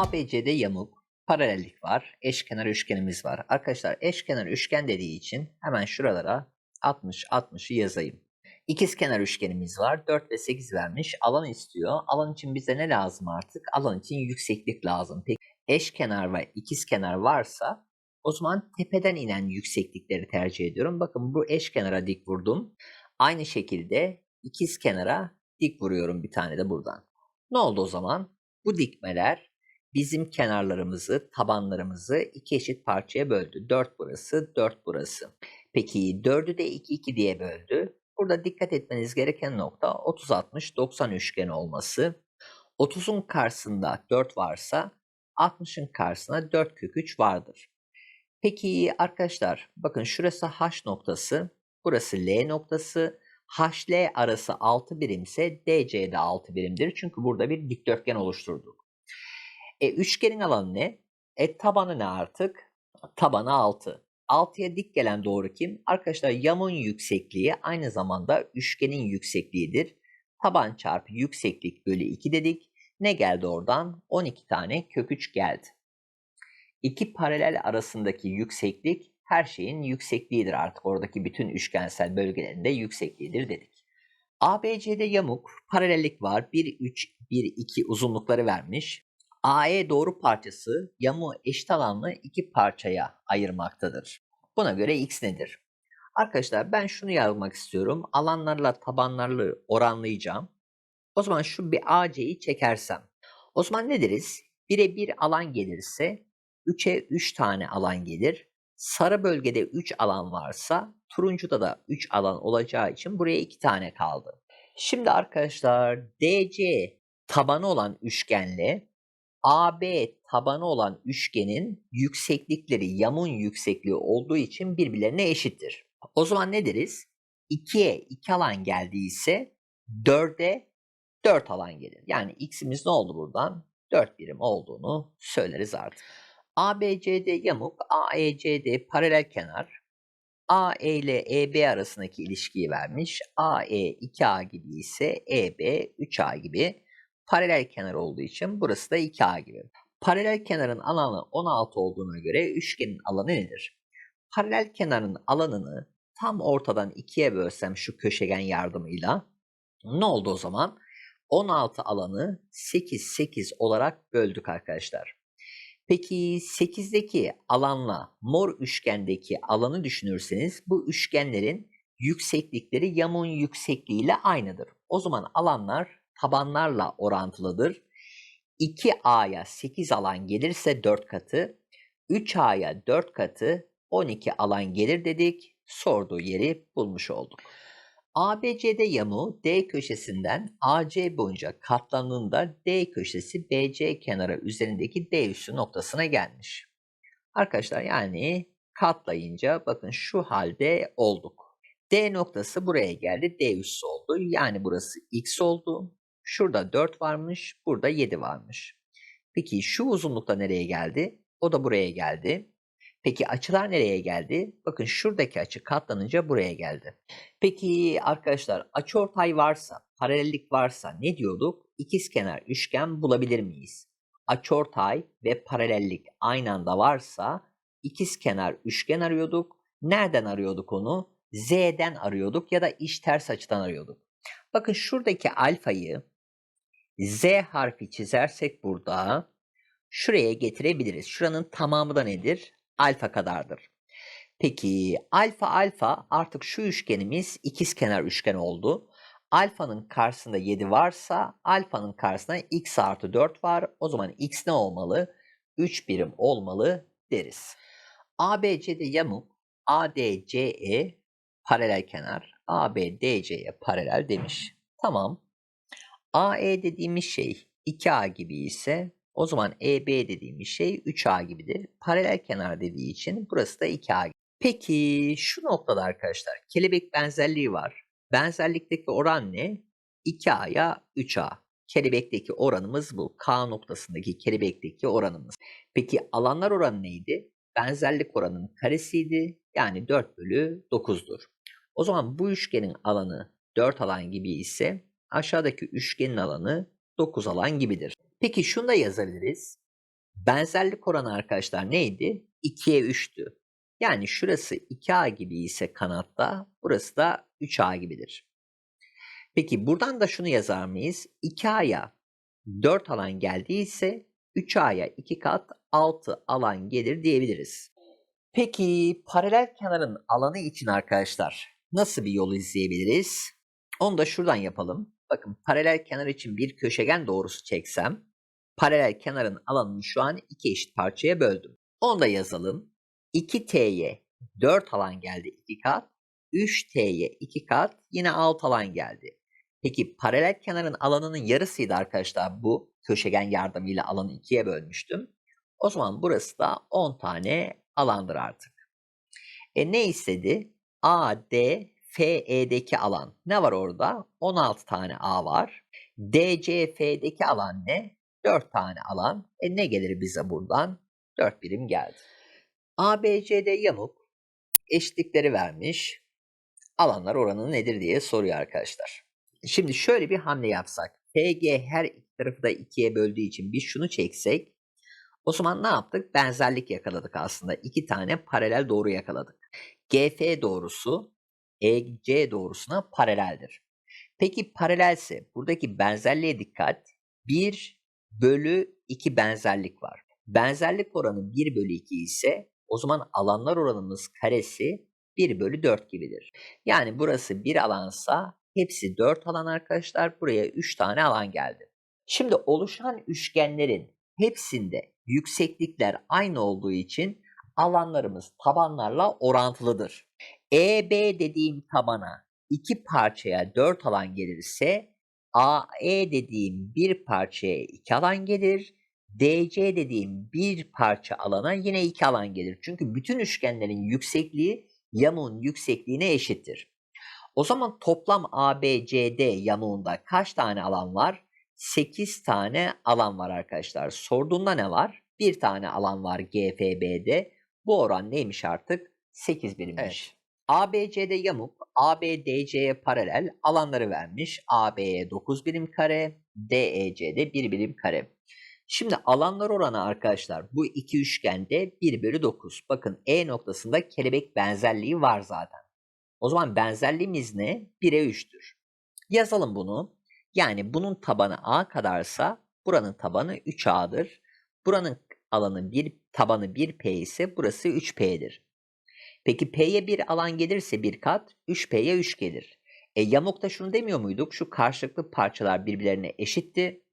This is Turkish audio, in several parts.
ABC'de yamuk, paralellik var, eşkenar üçgenimiz var. Arkadaşlar eşkenar üçgen dediği için hemen şuralara 60 60'ı yazayım. İkizkenar üçgenimiz var. 4 ve 8 vermiş. Alan istiyor. Alan için bize ne lazım artık? Alan için yükseklik lazım. Peki eşkenar ve ikizkenar varsa o zaman tepeden inen yükseklikleri tercih ediyorum. Bakın bu eşkenara dik vurdum. Aynı şekilde ikizkenara dik vuruyorum bir tane de buradan. Ne oldu o zaman? Bu dikmeler bizim kenarlarımızı, tabanlarımızı iki eşit parçaya böldü. 4 burası, 4 burası. Peki 4'ü de 2 2 diye böldü. Burada dikkat etmeniz gereken nokta 30 60 90 üçgeni olması. 30'un karşısında 4 varsa 60'ın karşısına 4 kök 3 vardır. Peki arkadaşlar bakın şurası H noktası, burası L noktası. HL arası 6 birimse DC de 6 birimdir. Çünkü burada bir dikdörtgen oluşturduk. E, üçgenin alanı ne? E tabanı ne artık? Tabanı 6. 6'ya dik gelen doğru kim? Arkadaşlar yamun yüksekliği aynı zamanda üçgenin yüksekliğidir. Taban çarpı yükseklik bölü 2 dedik. Ne geldi oradan? 12 tane kök 3 geldi. İki paralel arasındaki yükseklik her şeyin yüksekliğidir artık. Oradaki bütün üçgensel bölgelerinde yüksekliğidir dedik. ABC'de yamuk, paralellik var. 1, 3, 1, 2 uzunlukları vermiş. AE doğru parçası yamuğu eşit alanlı iki parçaya ayırmaktadır. Buna göre x nedir? Arkadaşlar ben şunu yazmak istiyorum. Alanlarla tabanlarla oranlayacağım. O zaman şu bir AC'yi çekersem. O zaman ne deriz? 1'e 1 alan gelirse 3'e 3 tane alan gelir. Sarı bölgede 3 alan varsa turuncuda da 3 alan olacağı için buraya 2 tane kaldı. Şimdi arkadaşlar DC tabanı olan üçgenle AB tabanı olan üçgenin yükseklikleri yamun yüksekliği olduğu için birbirlerine eşittir. O zaman ne deriz? 2'ye 2 alan geldiyse 4'e 4 alan gelir. Yani x'imiz ne oldu buradan? 4 birim olduğunu söyleriz artık. ABCD yamuk, AECD paralel kenar. AE ile EB arasındaki ilişkiyi vermiş. AE 2A gibi ise EB 3A gibi paralel kenar olduğu için burası da 2A gibi. Paralel kenarın alanı 16 olduğuna göre üçgenin alanı nedir? Paralel kenarın alanını tam ortadan ikiye bölsem şu köşegen yardımıyla ne oldu o zaman? 16 alanı 8 8 olarak böldük arkadaşlar. Peki 8'deki alanla mor üçgendeki alanı düşünürseniz bu üçgenlerin yükseklikleri yamun yüksekliğiyle aynıdır. O zaman alanlar tabanlarla orantılıdır. 2A'ya 8 alan gelirse 4 katı, 3A'ya 4 katı 12 alan gelir dedik. Sorduğu yeri bulmuş olduk. ABC'de yamuğu D köşesinden AC boyunca katlandığında D köşesi BC kenarı üzerindeki D üssü noktasına gelmiş. Arkadaşlar yani katlayınca bakın şu halde olduk. D noktası buraya geldi. D üssü oldu. Yani burası X oldu. Şurada 4 varmış. Burada 7 varmış. Peki şu uzunlukta nereye geldi? O da buraya geldi. Peki açılar nereye geldi? Bakın şuradaki açı katlanınca buraya geldi. Peki arkadaşlar açıortay varsa, paralellik varsa ne diyorduk? İkizkenar üçgen bulabilir miyiz? Açıortay ve paralellik aynı anda varsa ikizkenar üçgen arıyorduk. Nereden arıyorduk onu? Z'den arıyorduk ya da iç ters açıdan arıyorduk. Bakın şuradaki alfayı Z harfi çizersek burada şuraya getirebiliriz. Şuranın tamamı da nedir? Alfa kadardır. Peki alfa alfa artık şu üçgenimiz ikizkenar üçgen oldu. Alfanın karşısında 7 varsa alfanın karşısında x artı 4 var. O zaman x ne olmalı? 3 birim olmalı deriz. ABC'de yamuk ADCE paralel kenar ABDC'ye paralel demiş. Tamam. AE dediğimiz şey 2A gibi ise o zaman EB dediğimiz şey 3A gibidir. Paralel kenar dediği için burası da 2A gibi. Peki şu noktada arkadaşlar kelebek benzerliği var. Benzerlikteki oran ne? 2A'ya 3A. Kelebekteki oranımız bu. K noktasındaki kelebekteki oranımız. Peki alanlar oranı neydi? Benzerlik oranının karesiydi. Yani 4 bölü 9'dur. O zaman bu üçgenin alanı 4 alan gibi ise aşağıdaki üçgenin alanı 9 alan gibidir. Peki şunu da yazabiliriz. Benzerlik oranı arkadaşlar neydi? 2'ye 3'tü. Yani şurası 2A gibi ise kanatta burası da 3A gibidir. Peki buradan da şunu yazar mıyız? 2A'ya 4 alan geldiyse 3A'ya 2 kat 6 alan gelir diyebiliriz. Peki paralel kenarın alanı için arkadaşlar nasıl bir yol izleyebiliriz? Onu da şuradan yapalım. Bakın paralel kenar için bir köşegen doğrusu çeksem paralel kenarın alanını şu an iki eşit parçaya böldüm. Onu da yazalım. 2T'ye 4 alan geldi 2 kat. 3T'ye 2 kat yine 6 alan geldi. Peki paralel kenarın alanının yarısıydı arkadaşlar bu. Köşegen yardımıyla alanı ikiye bölmüştüm. O zaman burası da 10 tane alandır artık. E ne istedi? A, D, F, E'deki alan. Ne var orada? 16 tane A var. D, C, F'deki alan ne? 4 tane alan. E ne gelir bize buradan? 4 birim geldi. A, B, C'de yamuk. Eşitlikleri vermiş. Alanlar oranı nedir diye soruyor arkadaşlar. Şimdi şöyle bir hamle yapsak. PG her iki tarafı da ikiye böldüğü için biz şunu çeksek. O zaman ne yaptık? Benzerlik yakaladık aslında. İki tane paralel doğru yakaladık. GF doğrusu EC doğrusuna paraleldir. Peki paralelse buradaki benzerliğe dikkat. 1 bölü 2 benzerlik var. Benzerlik oranı 1 bölü 2 ise o zaman alanlar oranımız karesi 1 bölü 4 gibidir. Yani burası bir alansa hepsi 4 alan arkadaşlar. Buraya 3 tane alan geldi. Şimdi oluşan üçgenlerin hepsinde yükseklikler aynı olduğu için alanlarımız tabanlarla orantılıdır. EB dediğim tabana iki parçaya 4 alan gelirse AE dediğim bir parçaya 2 alan gelir. DC dediğim bir parça alana yine 2 alan gelir. Çünkü bütün üçgenlerin yüksekliği yamuğun yüksekliğine eşittir. O zaman toplam ABCD yamuğunda kaç tane alan var? 8 tane alan var arkadaşlar. Sorduğunda ne var? Bir tane alan var GFB'de. Bu oran neymiş artık? 8 birimmiş. Evet. ABC'de yamuk, ABDC'ye paralel alanları vermiş. AB'ye 9 birim kare, DEC'de 1 birim kare. Şimdi alanlar oranı arkadaşlar bu iki üçgende 1 bölü 9. Bakın E noktasında kelebek benzerliği var zaten. O zaman benzerliğimiz ne? 1'e 3'tür. Yazalım bunu. Yani bunun tabanı A kadarsa buranın tabanı 3A'dır. Buranın alanı 1, tabanı 1P ise burası 3P'dir. Peki P'ye bir alan gelirse bir kat, 3P'ye 3 gelir. E yamukta şunu demiyor muyduk? Şu karşılıklı parçalar birbirlerine eşitti.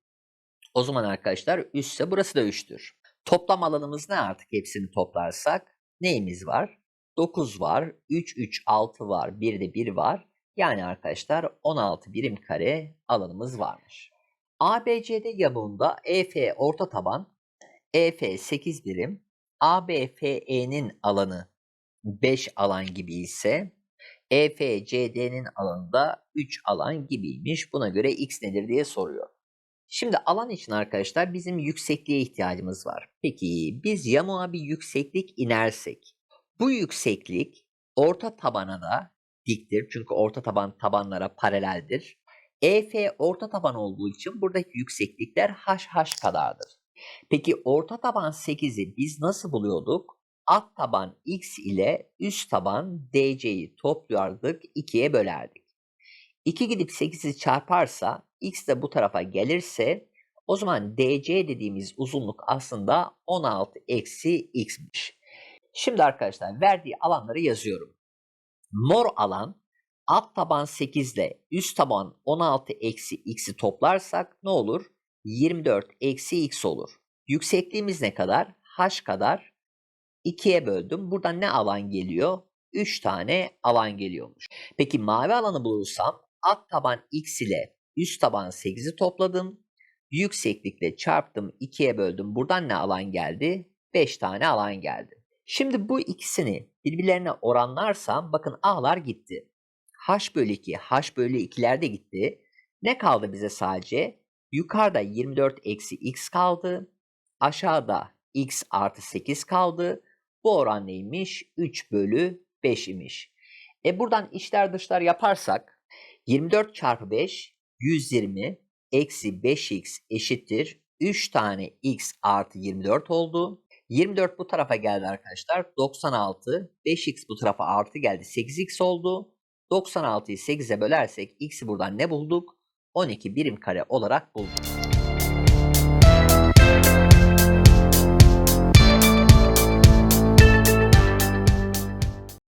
O zaman arkadaşlar üstse burası da 3'tür. Toplam alanımız ne artık hepsini toplarsak? Neyimiz var? 9 var, 3, 3, 6 var, 1 de 1 var. Yani arkadaşlar 16 birim kare alanımız varmış. ABCD yamuğunda EF orta taban, EF 8 birim, ABFE'nin alanı 5 alan gibi ise EFCD'nin alanında 3 alan gibiymiş. Buna göre x nedir diye soruyor. Şimdi alan için arkadaşlar bizim yüksekliğe ihtiyacımız var. Peki biz yamuğa bir yükseklik inersek bu yükseklik orta tabana da diktir. Çünkü orta taban tabanlara paraleldir. EF orta taban olduğu için buradaki yükseklikler HH kadardır. Peki orta taban 8'i biz nasıl buluyorduk? Alt taban x ile üst taban DC'yi toplardık, 2'ye bölerdik. 2 gidip 8'i çarparsa x de bu tarafa gelirse o zaman DC dediğimiz uzunluk aslında 16 eksi x'miş. Şimdi arkadaşlar verdiği alanları yazıyorum. Mor alan alt taban 8 ile üst taban 16 eksi x'i toplarsak ne olur? 24 eksi x olur. Yüksekliğimiz ne kadar? h kadar 2'ye böldüm. Buradan ne alan geliyor? 3 tane alan geliyormuş. Peki mavi alanı bulursam alt taban x ile üst taban 8'i topladım. Yükseklikle çarptım 2'ye böldüm. Buradan ne alan geldi? 5 tane alan geldi. Şimdi bu ikisini birbirlerine oranlarsam bakın a'lar gitti. h bölü 2, h bölü 2'ler de gitti. Ne kaldı bize sadece? Yukarıda 24 eksi x kaldı. Aşağıda x artı 8 kaldı. Bu oran neymiş? 3 bölü 5 imiş. E buradan içler dışlar yaparsak 24 çarpı 5 120 eksi 5x eşittir 3 tane x artı 24 oldu. 24 bu tarafa geldi arkadaşlar. 96. 5x bu tarafa artı geldi. 8x oldu. 96'yı 8'e bölersek x'i buradan ne bulduk? 12 birim kare olarak bulduk.